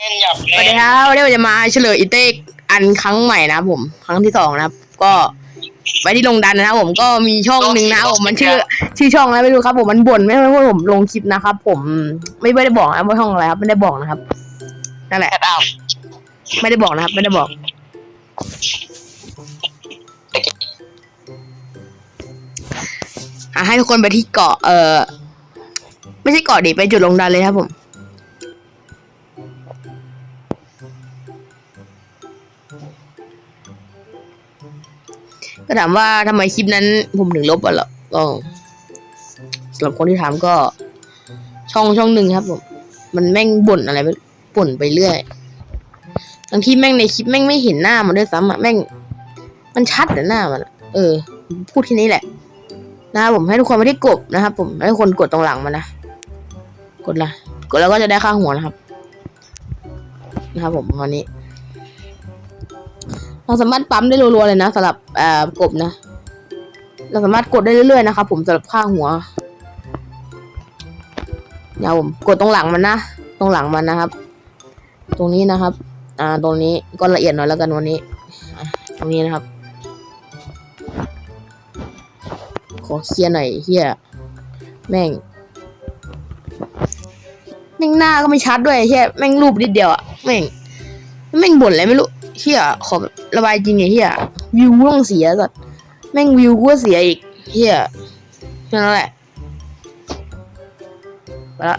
เล่นหยับสเลวัสยดีครับวันนี้ผมจะมาเฉลยอีเต็กอันครั้งใหม่นะครับผม ครั้งที่สองนะครับ ก็ไปที่ลงดันนะครับผมก็มีช่องหนึ่งนะครับผมมันชื่อ ชื่อช่องอะไรไม่รู้ครับ ผมมันบ่นไม่ให้ผมลงคลิปนะครับ ผมไม่ไม่ได้บอกนะว่าช่องอะไรครับไม่ได้บอกนะครับนั่นแหละ แอดเอาไม่ได้บอกนะครับ ไม่ได้บอก อะให้ทุกคนไปที่เกาะ เออไม่ใช่เกาะดิไปจุดลงดันเลยครับผม ก็ถามว่าทำไมคลิปนั้นผมถึงลบอะเหรอก็สำหรับคนที่ถามก็ ช่องช่องหนึ่งครับผมมันแม่งบ่นอะไรบ่นไปเรื่อยบางทีแม่งในคลิปแม่งไม่เห็นหน้ามันด้วยซ้ำอะแม่ง มันชัดแต่หน้ามันเออ พูดแค่นี้แหละนะครับผมให้ทุกคนไม่ได้กบนะครับ ผมให้ทุกคนกดตรงหลังมันนะกดละกดแล้วก็จะได้ค่าหัวนะครับ นะครับผมวันนี้ เราสามารถปั๊มได้รัวๆเลยนะสำหรับเอ่อกบนะ เราสามารถกดได้เรื่อยๆนะครับผมสำหรับค่างหัวเดี๋ยวผมกดตรงหลังมันนะ ตรงหลังมันนะครับ ตรงนี้นะครับ อ่า ตรงนี้ก็ละเอียดหน่อยแล้วกันวันนี้ ตรงนี้นะครับ ขอเคลียร์หน่อยเฮียแม่ง แม่งหน้าก็ไม่ชัดด้วยเฮียแม่งรูปนิดเดียวอะแม่ง แม่งบ่นอะไรไม่รู้ เฮียขอบระบายจริงไงเฮียวิวต้องเสียสัตว์แม่งวิวก็เสียอีกเฮียแค่นั้นแหละไปละ